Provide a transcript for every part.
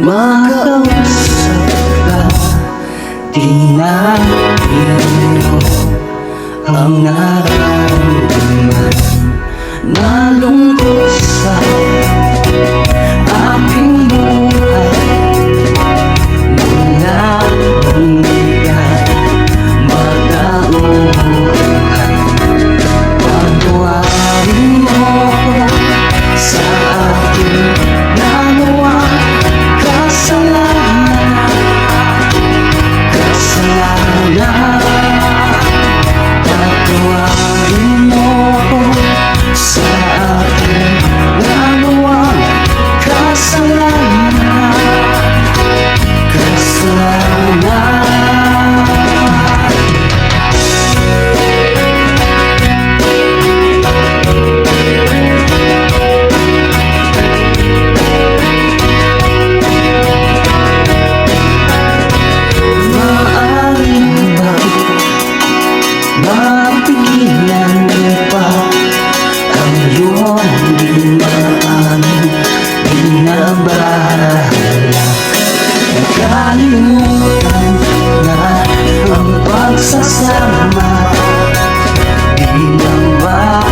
makausap ka Tinahin mo ang nararamdaman Mapigilan mo pa Ang iyong Nakalimutan na ang pagsasama Di na ba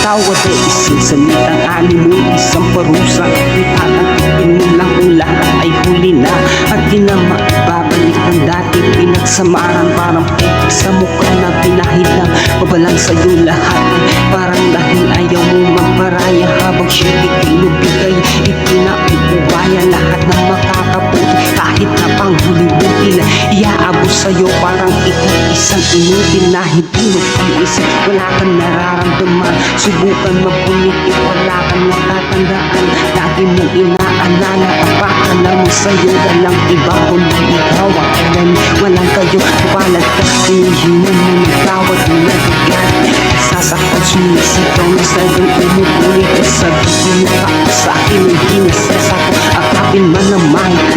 Patawad ay isang salitang ani mo Isang parusa Itatangkipin mo lang lahat ay huli na. At di na maibabalik ang dati Pinagsamahan parang pitik sa mukha na pinahilang Mabalang sa'yo lahat parang dahil ayaw mo magparaya. Habang siya'y pinubigay Ipinauubaya lahat ng makakabuti Kahit na panghuling buti na Iaabos sa'yo parang ikaw isang inutil na hindi Wala kang nararamdaman. Subukan mabulit wala kang natatandaan Lagi mong inaalala Papakala mo sa'yo Walang iba kundi ikaw ang alam. Walang kayo Kapalat ka Hinihingan mo ng tawad mo na bigat Sasaktan sumisigaw na sa'yo Umuulit sa mo ka Sa akin ang kinasasako Akapin man na mahigpit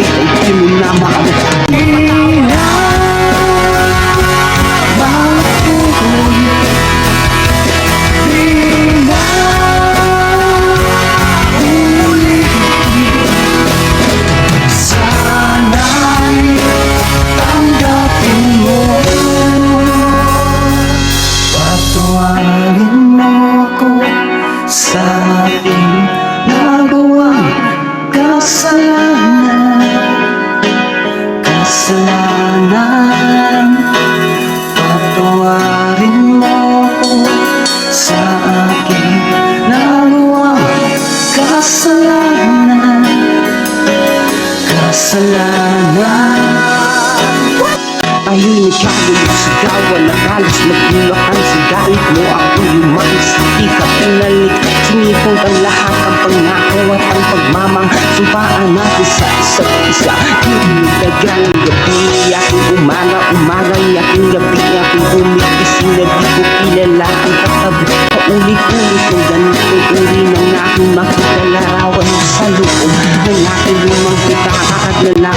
Kasalanan. Tahimik ka sigawan na halos nagmulakan sa galit mo. Ako lumayas, di ka pinalik. Sinipong ang lahat ang pangako at ang pagmamang. Sumpaan natin sa isa't isa. Di mo dagang gabi Aking umaga, umaga Aking gabi, aking gumigising Na di ko kilala ang katabi. Paulit-ulit ng ganitong uri ng aking makikilaraw na